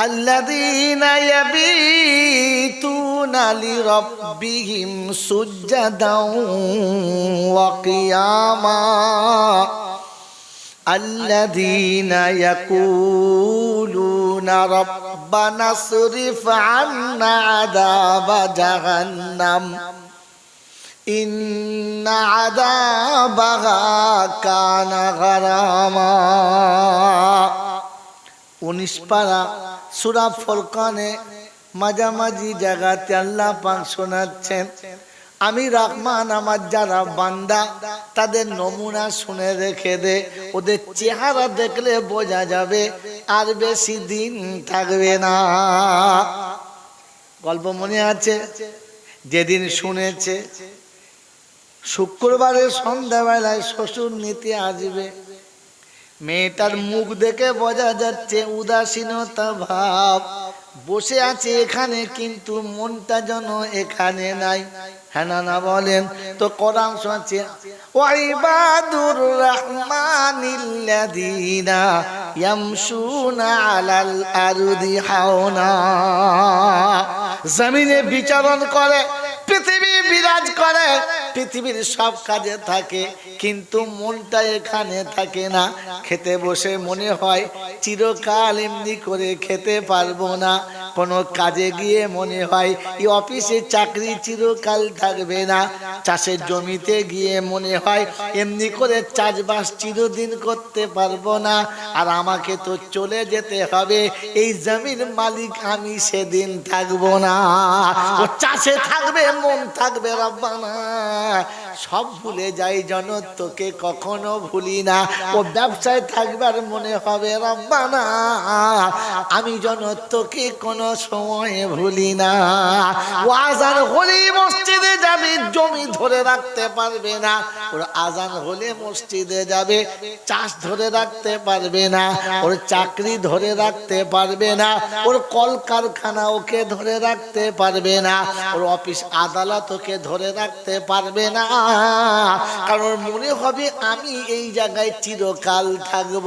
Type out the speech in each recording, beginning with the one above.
الذين يبيتون لربهم سجدا وقياما الذين يقولون ربنا اصرف عنا عذاب جهنم إن عذابها كان غراما ونشبرا সুরা ফরকানে মাঝামাঝি জায়গাতে আল্লাহ পাক শোনাচ্ছেন, আমি রহমান, আমার যারা বান্দা, তাদের নমুনা শুনে রেখে দে। ওদের চেহারা দেখলে বোঝা যাবে আর বেশি দিন থাকবে না। গল্প মনে আছে? যেদিন শুনেছে শুক্রবারের সন্ধ্যাবেলায় শ্বশুর নিতে আসবে। মেয়েটার মুখ দেখে বোঝা যাচ্ছে উদাসীনতা ভাব। বসে আছে এখানে, কিন্তু মনটা যেন এখানে নাই। হ্যাঁ না বলেন, তো কোরআন হাওনা। জমিনে বিচরণ করে পৃথিবী বিরাজ করে, পৃথিবীর সব কাজে থাকে, কিন্তু মনটা এখানে থাকে না। খেতে বসে মনে হয় চিরকাল এমনি করে খেতে পারব না। কোনো কাজে গিয়ে মনে হয়, এই অফিসে চাকরি চিরকাল থাকবে না। চাষের জমিতে গিয়ে মনে হয়, এমনি করে চাষবাস চিরদিন করতে পারব না। আর আমাকে তো চলে যেতে হবে, এই জমির মালিক আমি সেদিন থাকব না। ও চাষে থাকবে, মন থাকবে, রব্বানা। সব ভুলে যাই জন, তোকে কখনো ভুলি না। ও ব্যবসায় থাকবার মনে হবে, রব্বানা, আমি জন, তোকে কোনো সময় ভুলি না। ও আজান হলে মসজিদে যাবে, জমি ধরে রাখতে পারবে না। ওর আজান হলে মসজিদে যাবে, চাষ ধরে রাখতে পারবে না। ওর চাকরি ধরে রাখতে পারবে না। ওর কলকারখানা ওকে ধরে রাখতে পারবে না। ওর অফিস আদালত ওকে ধরে রাখতে পারবে না। কারণ মনে হবে আমি এই জায়গায় চিরকাল থাকব।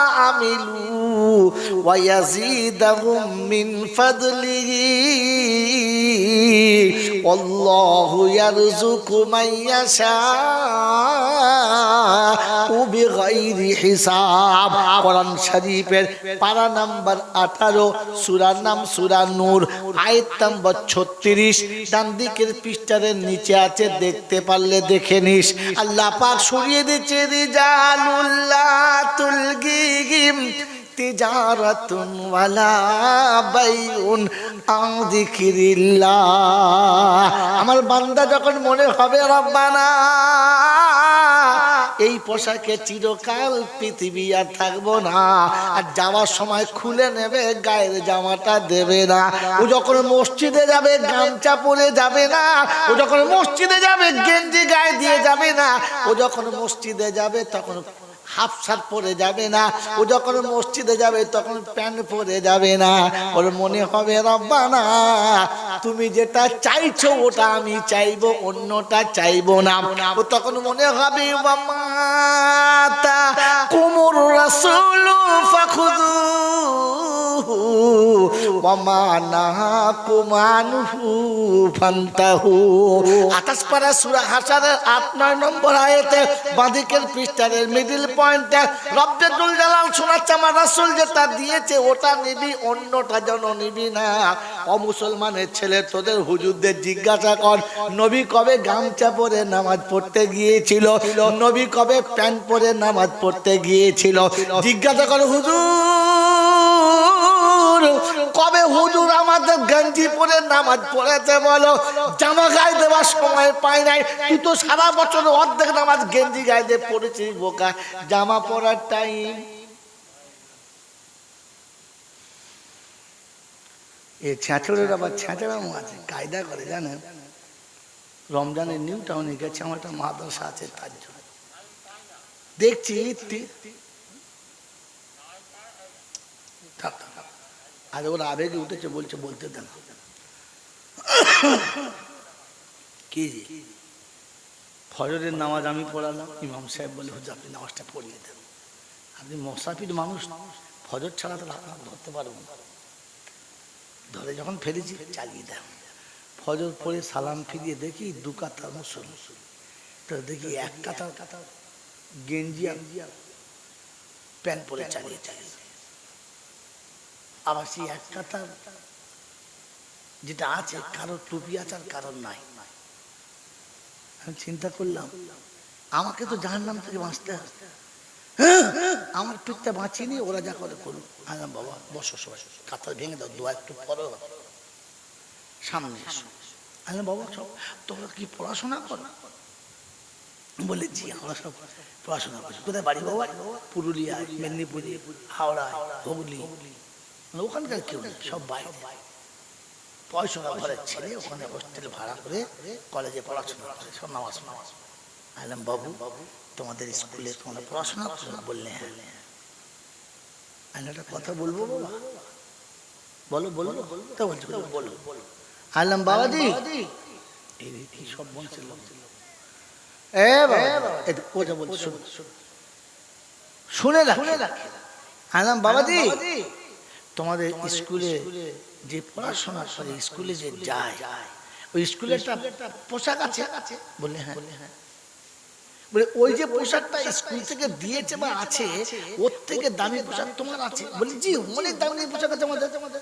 عملوا ويزيدهم من فضله والله يرزق من يشاء بغير حساب কোরআন শরীফের পারা নাম্বার আঠারো সুরার নাম সুরা নূর আয়াত নাম্বার ছত্রিশ ডান দিকের পৃষ্ঠারের নিচে আছে দেখতে পারলে দেখে নিস আল্লাহ পাক সরিয়ে দিচ্ছে রিজালুল্লাহ ওয়ালা বাইউন আন যিকিরিল্লাহ। আমার বান্দা যখন মনে হবে, রব্বানা, এই পোশাকে চিরকাল পৃথিবী আর থাকব না, আর যাওয়ার সময় খুলে নেবে, গায়ের জামাটা দেবে না। ও যখন মসজিদে যাবে, গামছা পরে যাবে না। ও যখন মসজিদে যাবে, গেঞ্জি গায়ে দিয়ে যাবে না। ও যখন মসজিদে যাবে, তখন হাফ শার্ট পরে যাবে না। ও যখন মসজিদে যাবে, তখন প্যান্ট পরে যাবে না। ওর মনে হবে, রব্বানা, তুমি যেটা চাইছো, ওটা আমি চাইব, অন্যটা চাইব না। ও তখন মনে হবে মাতা কুমুর রাসুল ফাখুদু নয় নম্বর আয়াতে মিডিল রাসূল যেটা দিয়েছে, ওটা নিবি, অন্যটা যেন নিবি না। অমুসলমানের ছেলে, তোদের হুজুরদের জিজ্ঞাসা কর, নবী কবে গামছা পরে নামাজ পড়তে গিয়েছিল? নবী কবে প্যান্ট পরে নামাজ পড়তে গিয়েছিল? জিজ্ঞাসা কর, হুজুর। কবে হুজুর আমাদের গঞ্জি পরে নামাজ পড়েছে বলো? জামা গায়ে দেওয়ার সময় পাই নাই। তুই তো সারা বছর অর্ধেক নামাজ গেঞ্জি গায়ে দিয়ে পড়েছিস বোকা। জামা পরার টাইম এ ছেঁচড়ের আবার ছেঁচড়ামো আছে কায়দা করে জানেন? রমজানের নিউ টাউনে গেছে আমার একটা মাদ্রাসা আছে তার জন্য। দেখছি। আরে ওর আবেগে উঠেছে, বলছে, বলতে দেন কি? ফজরের নামাজ আমি পড়ালাম, ইমাম সাহেব বলে, হুজুর, আপনি নামাজটা পড়িয়ে দেন। আপনি মশাফির মানুষ, ফজর ছাড়া তো আপনার ধরতে পারব না। ধরে যখন ফেলেছি, চালিয়ে দেন। ফজর পরে সালাম ফিরিয়ে দেখি দু কাতা মুসল তো দেখি এক কাতা কাতা গেঞ্জি প্যান্ট পরে চালিয়ে চালিয়ে। আবার সেই এক কাতা যেটা আছে কারোর টুপি আছে আর কারোর নাই। আমি চিন্তা করলাম আমাকে তো জাহার নাম থেকে বাঁচতে হবে। হ্যাঁ, আমার পিঠটা বাঁচিয়ে ওরা যা করে করুক। আলাম বাবা বসো সবাই কাতার ভেঙে দাও দোয়া একটু পরো সামনে এসো। আলাম বাবা সব তোমরা কি পড়াশোনা করো? বলে জি আমরা সব পড়াশোনা করছি। কোথায় বাড়ি বাবা? পুরুলিয়ায় মেদিনীপুরে হাওড়ায় হুগলি। মানে ওখানকার কেউ নেই সব বাইরে। পয়সা ঘরের ছেলে ওখানে হোস্টেল ভাড়া করে কলেজে পড়াশোনা করে সব নামাজ নামাজ আলাম বাবু তোমাদের স্কুলে তোমরা পড়াশোনা করো বললে হ্যাঁ। আমি একটা কথা বলব বাবা? বলো বলো। তা বলছো বলো। আলাম বাবাজি এই রে, কি সব বলছিল এ বাবা এই ও যা শুনে। রাখ। শুনে রাখ। আলাম বাবাজি তোমাদের স্কুলে যে পড়াশোনা করে স্কুলে যে যায় ওই স্কুলে একটা পোশাক আছে? বললে হ্যাঁ। বলে ওই যে পোশাকটা স্কুল থেকে দিয়েছে বা আছে ওর থেকে দামি পোশাক তোমার আছে? বলি জি অনেক দামি পোশাক আছে আমাদের। আমাদের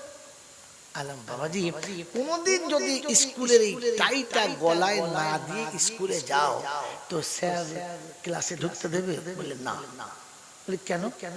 আলাম বাবাজি কোনোদিন যদি স্কুলের এই টাইটা গলায় না দিয়ে স্কুলে যাও তো স্যার ক্লাসে ঢুকতে দেবে? বলে না। বলে কেন? কেন?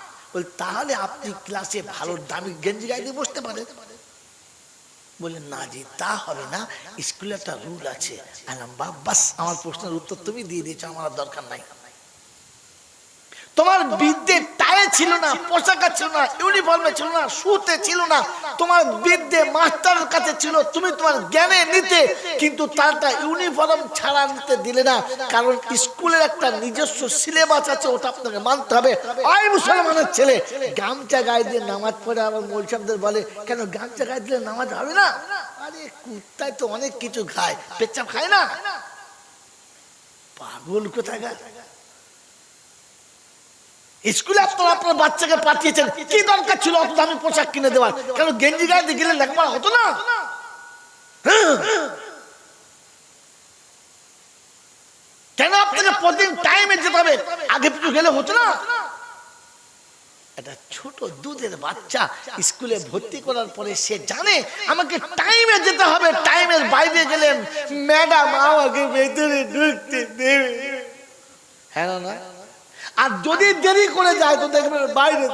বলে, তাহলে আপনি ক্লাসে ভালো দামি গেঞ্জি গায়ে দিয়ে বসতে পারেন। বলে, না জি, তা হবে না। স্কুলে একটা রুল আছে। বাস, আমার প্রশ্নের উত্তর তুমি দিয়ে দিয়েছ, আমার দরকার নাই। তোমার বিদ্যে টায়ে ছিল না, পোশাকা ছিল না ইউনিফর্মে ছিল না সুতে ছিল না, তোমার বিদ্যে মাস্টারের কাছে ছিল, তুমি তোমার জ্ঞানে নিতে, কিন্তু তারটা ইউনিফর্ম ছাড়া নিতে দিলে না। কারণ স্কুলের একটা নিজস্ব সিলেবাস আছে, ওটা আপনাকে মানতে হবে। আই মুসলমানের ছেলে। গামছা গায়ে দিয়ে নামাজ পড়ে আবার মৌসাবদের বলে, কেন গামছা গায়ে দিলে নামাজ হবে না? আরে, কুত্তায় তো অনেক কিছু খায়, পেচ্ছাপ খায় না। পাগল কোথায় স্কুলে আপনারা আপনার বাচ্চাকে পাঠিয়েছেন, কি দরকার ছিল? অত দামি পোশাক কিনে দেওয়ার। গেঞ্জি গায়ে গেলে লেখাপড়া হতো না। কেন আপনাকে প্রতিদিন টাইমে যেতে হবে? আগে পিছু গেলে হতো না। একটা ছোট দুধের বাচ্চা স্কুলে ভর্তি করার পরে সে জানে, আমাকে টাইমে যেতে হবে। টাইমের বাইরে গেলে ম্যাডাম আমাকে ভেতরে ঢুকতে দেবে। হ্যাঁ না? আর যদি দেরি করে যায় তো দেখবেন বাইরে।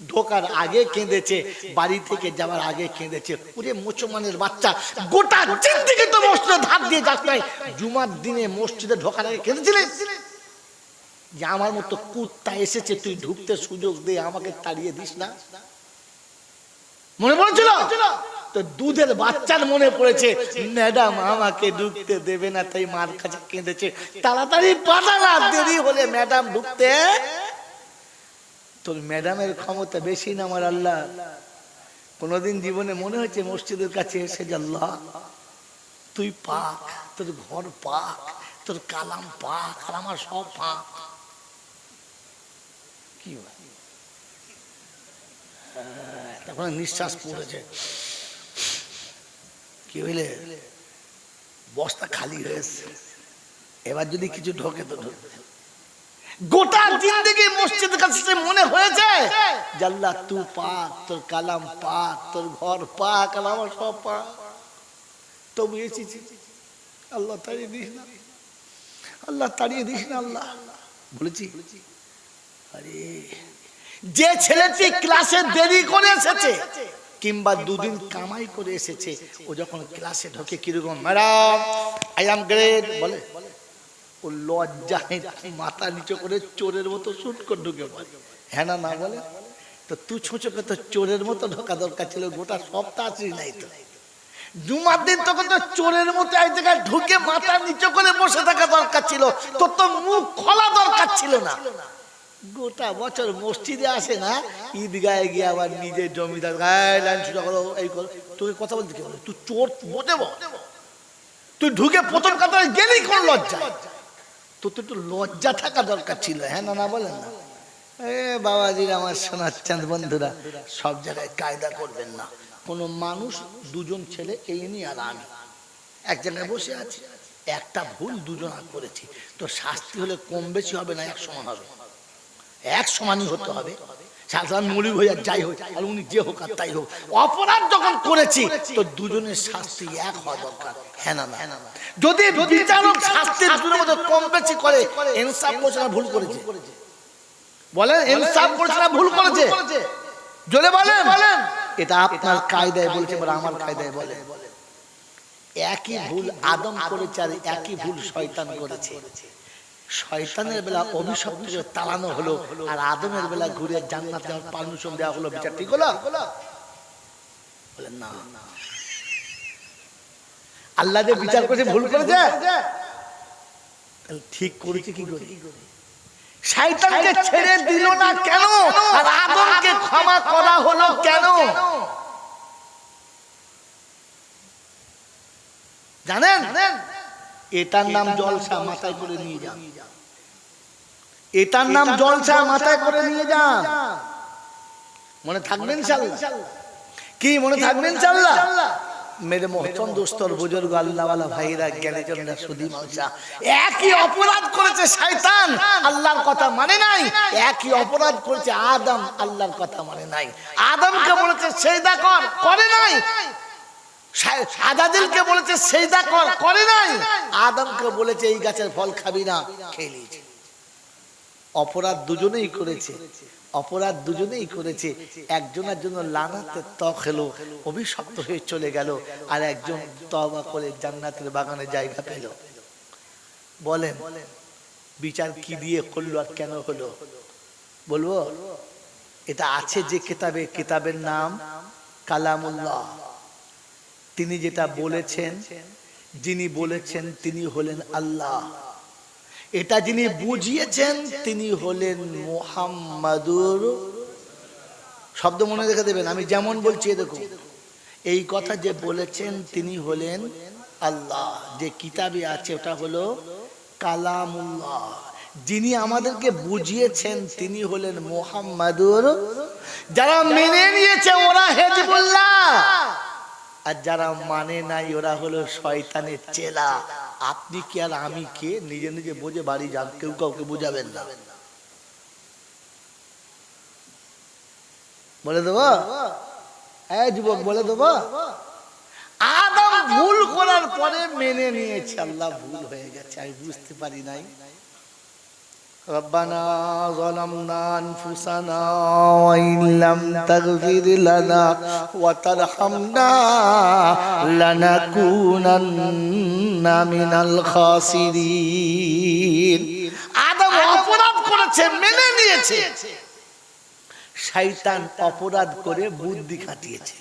ঢোকার আগে কেঁদেছে, বাড়ি থেকে যাওয়ার আগে কেঁদেছে। ওরে মুসলমানের বাচ্চা, গোটা থেকে তো মসজিদে ধাপ দিয়ে যাস নাই। জুমার দিনে মসজিদে ঢোকার আগে কেঁদেছিলিস যে আমার মতো কুত্তা এসেছে, তুই ঢুকতে সুযোগ দিয়ে আমাকে তাড়িয়ে দিস না। মনে পড়েছিল? তো দুধের বাচ্চার মনে পড়েছে ম্যাডাম আমাকে ঢুকতে দেবে না। তাই মার কাছে কেঁদেছে। তাড়াতাড়ি পাঠালা দেরি হলে ম্যাডাম ঢুকতে। তোর ম্যাডামের ক্ষমতা বেশি না আমার আল্লাহ। কোনোদিন জীবনে মনে হয়েছে মসজিদের কাছে এসে আল্লাহ তুই পাক তোর ঘর পাক তোর কালাম পাক আর আমার সব পাক। কি? হ্যাঁ, তখন নিঃশ্বাস পড়েছে। কি হইলে? বস্তা খালি হয়েছে। এবার যদি কিছু ঢোকে তো ঢোকে। গোটা জিন্দগি মসজিদের কাছে মনে হয়েছে, জাল্লা তু পাক, তোর কালাম পাক, তোর ঘর পাক, আর আমার সব পাক। তবু এসেছি আল্লাহ তাড়িয়ে দিস না। আল্লাহ তাড়িয়ে দিস না, আল্লাহ। বলেছি, আরে, যে ছেলেটি ক্লাসে দেরি করে এসেছে কিংবা দুদিন কামাই করে এসেছে, ও যখন ক্লাসে ঢোকে কীরকম, ম্যাডাম আই এম গ্রেট বলে। ও লজ্জায় মাথা নিচু করে চোরের মতো শুট করে ঢুকে পড়ে। হ্যাঁ না না বলে। তো তুই ছোঁচোকে তো চোরের মতো ঢোকা দরকার ছিল, গোটা সপ্তাহ আসি নাই তো। জুমার দিন তখন তো চোরের মতো এক জায়গায় ঢুকে মাথা নিচু করে বসে থাকা দরকার ছিল তোর তো মুখ খোলা দরকার ছিল না। গোটা বছর মসজিদে আসে না ঈদগায় গিয়ে আবার নিজের জমিদার গায়ে লাইন ছুটা করো, এই করো। তোকে কথা বলতে কি তুই চোর বল। তুই ঢুকে প্রথম কথা গেলেই কোন লজ্জা তোর তো লজ্জা থাকা দরকার ছিল হ্যাঁ না না বলেন না। এ বাবাজির আমার সোনার চাঁদ, বন্ধুরা, সব জায়গায় কায়দা করবেন না। কোনো মানুষ, দুজন ছেলে, এই নিয়ে আর আমি। এক জায়গায় বসে আছি। একটা ভুল দুজন করেছি। তো শাস্তি হলে কম বেশি হবে না, এক সমান হবে। এক সমানই হতে হবে। সাধারণ যাই হোক, আর উনি যে হোক আর তাই হোক, অপরাধ যখন করেছি, তো দুজনের শাস্তি এক হওয়া দরকার। হ্যাঁ এটা আপনার কায়দায় বলছে বলে আমার কায়দায় বলে একই ভুল আদম করেছে আর একই ভুল শয়তান করেছে। শয়তানের বেলা অভিশপ্ত করে তাড়ানো হলো আর আদমের বেলা ঘুরে জান্নাত যাওয়ার পারমিশন দেওয়া হলো। বিচার ঠিক হলো? বলেন না। আল্লাহ যে বিচার করেছে, ভুল করেছে? ঠিক করেছে কি করে? শয়তানকে ছেড়ে দিল না কেন? আর আদমকে ক্ষমা করা হলো কেন? জানেন জানেন? এটার নাম জলসা মাথায় করে নিয়ে যান। এটার নাম জলসা মাথায় করে নিয়ে যান। মনে থাকবেন কি মনে থাকবেন ইনশাআল্লাহ মেরে মোহতম দোস্তর বুজুর্গ আল্লাহওয়ালা ভাইরা জ্ঞানীজনরা সুদী মাউসা একই অপরাধ করেছে শয়তান। আল্লাহর কথা মানে নাই। একই অপরাধ করেছে আদম। আল্লাহর কথা মানে নাই। আদমকে বলেছে সেজদা কর করে নাই। আদাদিলকে বলেছে সেজদা কর। করে নাই। আদমকে বলেছে এই গাছের ফল খাবি না খেয়ে অপরাধ দুজনেই করেছে অপরাধ দুজনেই করেছে। একজনের জন্য লানাতে ত্বক হলো অভিশপ্ত হয়ে চলে গেল আর একজন তবা করে জান্নাতের বাগানে জায়গা পেল। বলেন বিচার কি দিয়ে করল আর কেন হলো? বলব এটা আছে যে কিতাবে কিতাবের নাম কালামুল্লাহ। তিনি যেটা বলেছেন, যিনি বলেছেন তিনি হলেন আল্লাহ। এটা যিনি বুঝিয়েছেন, তিনি হলেন মোহাম্মদুর। শব্দ মনে রেখে দেবেন, আমি যেমন বলছি দেখুন এই কথা যে বলেছেন, তিনি হলেন আল্লাহ। যে কিতাবে আছে, ওটা হলো কালামুল্লাহ। যিনি আমাদেরকে বুঝিয়েছেন, তিনি হলেন মোহাম্মদুর। যারা মেনে নিয়েছে, ওরা হেজবুল্লাহ। আর যারা মানে নাই, ওরা হলো শয়তানের চেলা। আপনি কি আর আমি কে? নিজে নিজে বুঝে বাড়ি যান, কেউ কাউকে বুঝাবেন না। বলে দেবো? হ্যাঁ যুবক, বলে দেবো? আদম ভুল করার পরে মেনে নিয়েছে, আল্লাহ ভুল হয়ে গেছে, আমি বুঝতে পারি নাই। ربنا ظلمنا أنفسنا وإن لم تغفر لنا وترحمنا لنكونن من الخاسرين আদম অপরাধ করেছে মেনে নিয়েছে শয়তান অপরাধ করে বুদ্ধি খাটিয়েছে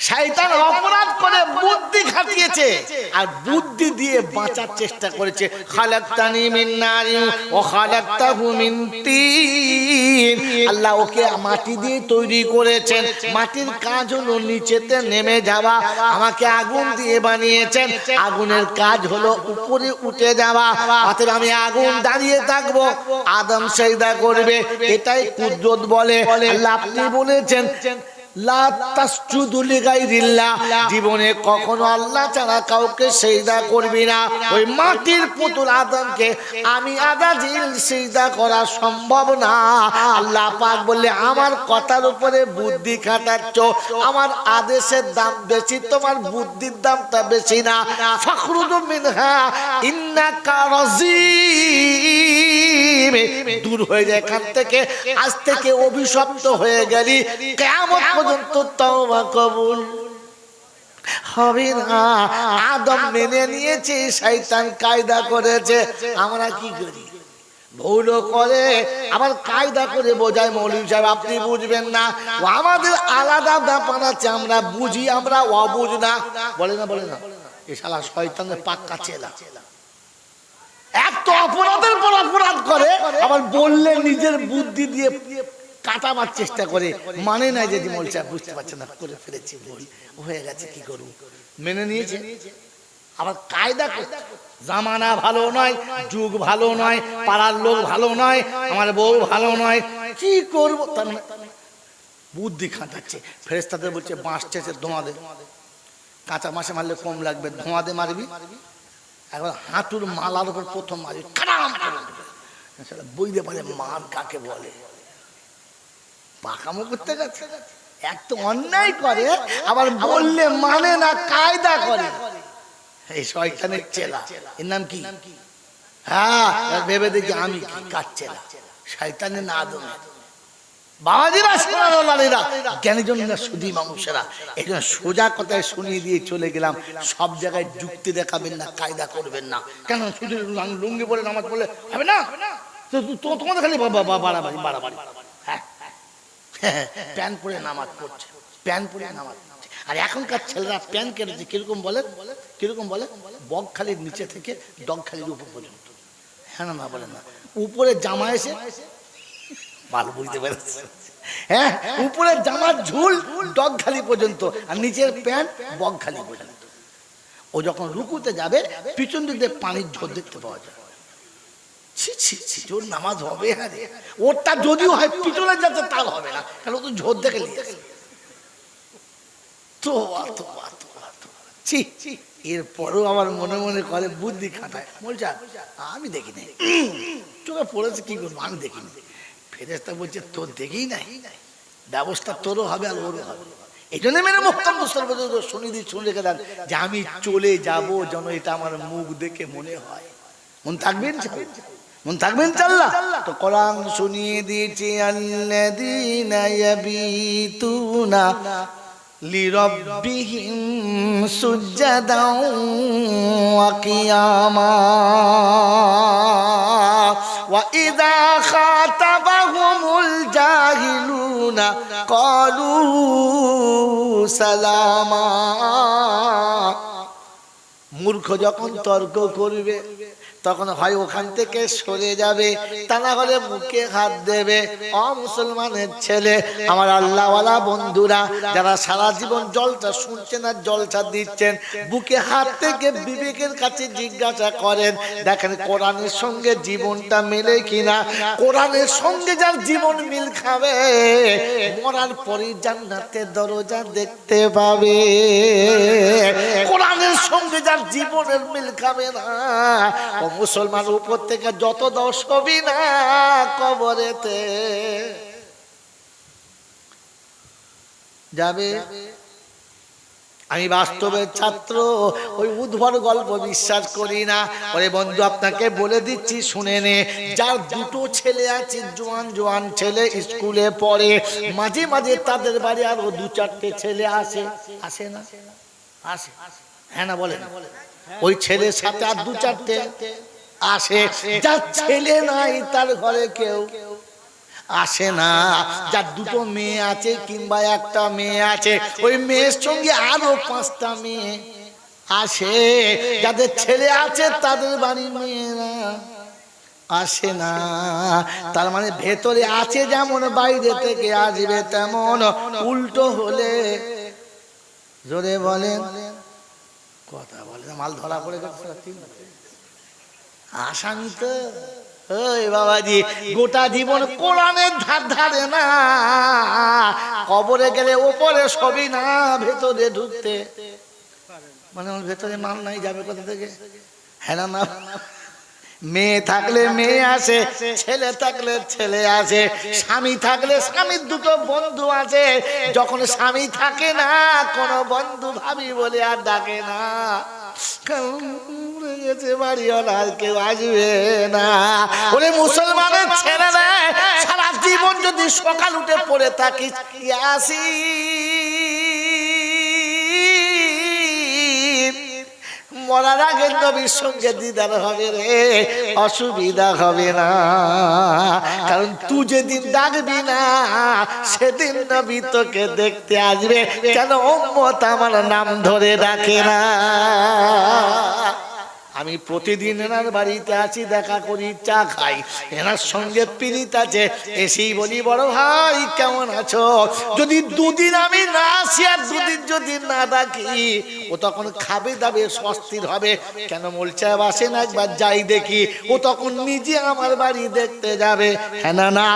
শয়তান অপরাধ করে বুদ্ধি খাটিয়েছে আর বুদ্ধি দিয়ে বাঁচার চেষ্টা করেছে। খালাকতানি মিন নারি ও খালাকতাহু মিন তিন। আল্লাহ ওকে মাটি দিয়ে তৈরি করেছেন। মাটির কাজ হলো নিচেতে নেমে যাওয়া। আমাকে আগুন দিয়ে বানিয়েছেন। আগুনের কাজ হলো উপরে উঠে যাওয়া। অতএব আমি আগুন দাঁড়িয়ে থাকব। আদম সেজদা করবে। এটাই কুদরত বলে। আল্লাহ আপনি বলেছেন জীবনে কখনো আল্লাহ ছাড়া কাউকে সেজদা করবি না। ওই মাটির পুতুল আদমকে আমি আদাজিল সেজদা করা সম্ভব না। আল্লাহ পাক আমার কথার উপরে বুদ্ধি খাটাচ্ছ। আমার আদেশের দাম বেশি, তোমার বুদ্ধির দামটা বেশি না। ফখরুদু মিনহা, ইন্নাকা রাজিম দূর হয়ে যায়। এখান থেকে আজ থেকে অভিশপ্ত হয়ে গেলি। কেমন পর্যন্ত তওবা কবুল। হবে না। আদম মেনে নিয়েছে, শয়তান কায়দা করেছে। আমরা কি করি? ভুলও করে, আবার কায়দা করে বোঝায় মৌলিক সাহেব, আপনি বুঝবেন না। আমাদের আলাদা ব্যাপার আছে, আমরা বুঝি, আমরা অবুঝ না। বলে না বলে না। এ শালা শয়তানের পাক্কা চেলা চেলা। এত অপরাধের পর অপরাধ করে, আবার বললে নিজের বুদ্ধি দিয়ে কাটাবার চেষ্টা করে। মানে নাই যে বুঝতে পারছে না, করে ফেলেছি হয়ে গেছে, কি মেনে নিয়েছে? আবার কায়দা। জামানা ভালো নয়, যুগ ভালো নয়, পাড়ার লোক ভালো নয়, আমার বউ ভালো নয়, কি করব? মানে বুদ্ধি খাটাচ্ছে। ফেরেস্তাদের বলছে, বাঁশ চেঁচে ধোঁয়া দে। কাঁচা মাসে মারলে কম লাগবে, ধোঁয়া দে মারবি। একবার হাঁটুর মালার উপর প্রথম মারি খারাপ বুঝতে পারে মার কাকে বলে? পাকামো করতে গেছে। এক তো অন্যায় করে আবার বললে মানে না কায়দা করে। এই শয়তানের চেলা। এর নাম কি? হ্যাঁ ভেবে দেখি আমি কি? কার চেলা? শয়তানের না আদম মানুষেরা। সোজা কথায় শুনিয়ে দিয়ে চলে গেলাম। সব জায়গায় যুক্তি দেখাবেন না, কায়দা করবেন না। কেন? লুঙ্গি পরে নামাজ পড়লে হবে না? তোমাদের খালি হ্যাঁ। প্যান্ট পরে নামাজ পড়ছে। প্যান্ট পরে নামাজ আর এখনকার ছেলেরা প্যান্ট কেটেছে কীরকম বলে? কীরকম বলে? বকখালির নিচে থেকে ডগখালির উপর পর্যন্ত। হ্যাঁ না না, বলে না। উপরে জামা এসে ভালো বুঝতে পেরেছে। হ্যাঁ উপরে জামার ঝুল পর্যন্ত, আর নিচের প্যান্ট পর্যন্ত। ও যখন রুকুতে যাবে, পিছন দিক পানির ঝোল দেখতে পাওয়া যায়। ছি ছি ছি ওর নামাজ হবে ওরটা যদিও হয়, পিছনে যাচ্ছে হবে না। কারণ ও তো ঝোর দেখে নিয়েছে। তো তো ছি ছি। এরপরেও আমার মনে মনে করে বুদ্ধি খাটায়। বলছে আমি দেখিনি। চোখে পড়েছে কি করব? আমি দেখিনি। ফেরেস্তা বলছে, তোর দেখেই নাই। ব্যবস্থা তোরও হবে আর ওরও হবে। এই জন্য মেরে মোহতাম মুসলমান শুনি দিই শুনে রেখে দেন, যে আমি চলে যাব যেন এটা আমার মুখ দেখে মনে হয়। মন থাকবেন মন থাকবেন চাল্লা তো কোরআন শুনিয়ে দিয়েছি, আল্লাযীনা ইয়াবিতুনা লিরাব্বিহিম সুজ্জাদাও ওয়া কিয়ামা। ওয়া خاطبهم الجاهلون قالوا سلاما মূর্খ যখন তর্ক করবে তখন হয় ওখান থেকে সরে যাবে। তা না হলে মুখে হাত দেবে। অ মুসলমানের ছেলে, আমার আল্লাহওয়ালা বন্ধুরা, যারা সারা জীবন জলটা শুনছেন আর জলটা দিচ্ছেন, বুকে হাত থেকে বিবেকের কাছে জিজ্ঞাসা করেন, দেখেন কোরআনের সঙ্গে জীবনটা মেলে কিনা? কোরআনের সঙ্গে যার জীবন মিল খাবে, মরার পরে জান্নাতের দরজা দেখতে পাবে। কোরআনের সঙ্গে যার জীবনের মিল খাবে না মুসলমান উপর থেকে যত দোষ হবি না কবরেতে। যাবে? আমি বাস্তবের ছাত্র, ওই উদ্ভর গল্প বিশ্বাস করি না। ওরে বন্ধু, আপনাকে বলে দিচ্ছি, শুনে নে। যার দুটো ছেলে আছে, জোয়ান জোয়ান ছেলে, স্কুলে পড়ে, মাঝে মাঝে তাদের বাড়ি আরও দু চারটে ছেলে আসে। আসে না? আসে। হ্যাঁ না বলে ওই ছেলের সাথে আর দু চারটে আসে। যার ছেলে নাই তার ঘরে কেউ আসে না। যার দুটো মেয়ে আছে কিংবা একটা মেয়ে আছে ওই মেয়ের সঙ্গে আরও পাঁচটা মেয়ে আসে। যাদের ছেলে আছে তাদের বাড়ির মেয়েরা আসে না। তার মানে ভেতরে আছে যেমন বাইরে থেকে আসবে তেমন উল্টো হলে জোরে বলেন। মাল ধরা পড়ে গেছে আসামি তো ওই বাবাজি, গোটা জীবন কোরআনের ধার ধারে না। কবরে গেলে ওপরে সবই না, ভেতরে ঢুকতে। মানে ওর ভেতরে মাল নাই, যাবে কোথা থেকে? হ্যাঁ না মেয়ে থাকলে মেয়ে আসে, ছেলে থাকলে ছেলে আসে, স্বামী থাকলে স্বামীর দুটো বন্ধু আছে যখন স্বামী থাকে না, কোনো বন্ধু ভাবি বলে আর ডাকে না। আর কেউ আসবে না। মুসলমানের ছেড়ে সারা জীবন যদি সকাল উঠে পড়ে থাকিস মরার আগে নবীর সঙ্গে দিদার হবে রে, অসুবিধা হবে না। কারণ তুই যেদিন ডাকবি না, সেদিন নবী তোকে দেখতে আসবে। কেন ওম্মত আমার নাম ধরে ডাকে না? আমি প্রতিদিন এনার বাড়িতে আছি, দেখা করি, চা খাই। এনার সঙ্গে পিড়িত আছে, এসেই বলি, বড় ভাই, কেমন আছো? যদি দুদিন আমি না আসি আর দুদিন যদি না ডাকি ও তখন খাবে দাবে, স্বস্তির হবে। কেন বলছে আসে না, একবার যাই দেখি। ও তখন নিজে আমার বাড়ি দেখতে যাবে। হ্যাঁ না না?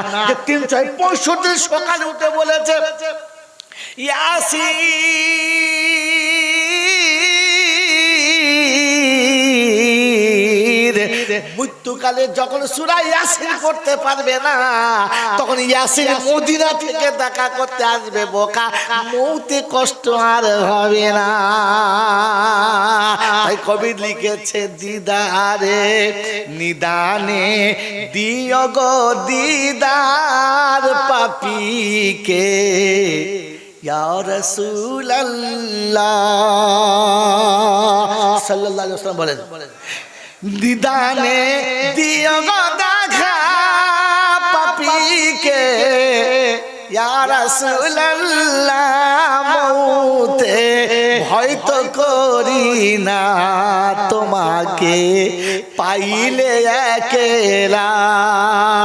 তিন ছয় পঁয়ষট্টি সকালে উঠে বলেছে ইয়াসি মৃত্যুকালে যখন সুরা ইয়াসিন করতে পারবে না, তখন ইয়াসিন মদিনা থেকে দেখা করতে আসবে বোকা। মৌতে কষ্ট আর হবে না। তাই কবি লিখেছে, দিদারে, নিদানে দিয় গো দিদার পাপিকে। ওয়াসাল্লাম বলেন দিদানে পাপিকে। মৌতে রাসূলুল্লাহ মউতে ভয় তো করি না তোমাকে পাইলে একেলা।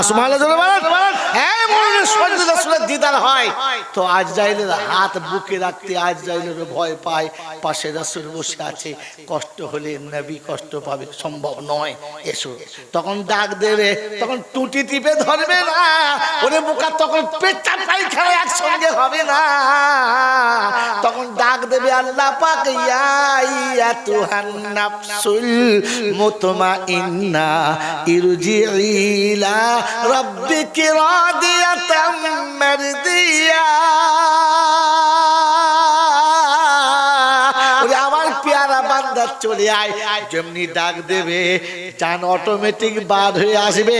সুবহানাল্লাহ জোরে বলেন হ্যাঁ মনে সন্ধ্যা শুনে দিদার হয়। তো আজ যাইলে হাত বুকে রাখতে, আজ যাইলে ভয় পায়। পাশে রাসুল বসে আছে। কষ্ট হলে নবী কষ্ট পাবে। সম্ভব নয়। এসো। তখন ডাক দেবে তখন টুটি টিপে ধরবে না। ওরে বোকা, তখন পেটটা পায়খানা একসঙ্গে হবে না। তখন ডাক দেবে, আল্লাহ পাক ইয়া তুহান নাফসুল মুতমাইন্না ইরজিইলা রাব্বিকি রাদিয়াতাম মারদিয়া দিয়া। আমার পেয়ারা বান্দার চলে আয়, যেমনি ডাক দেবে, চান অটোমেটিক বাদ হয়ে আসবে।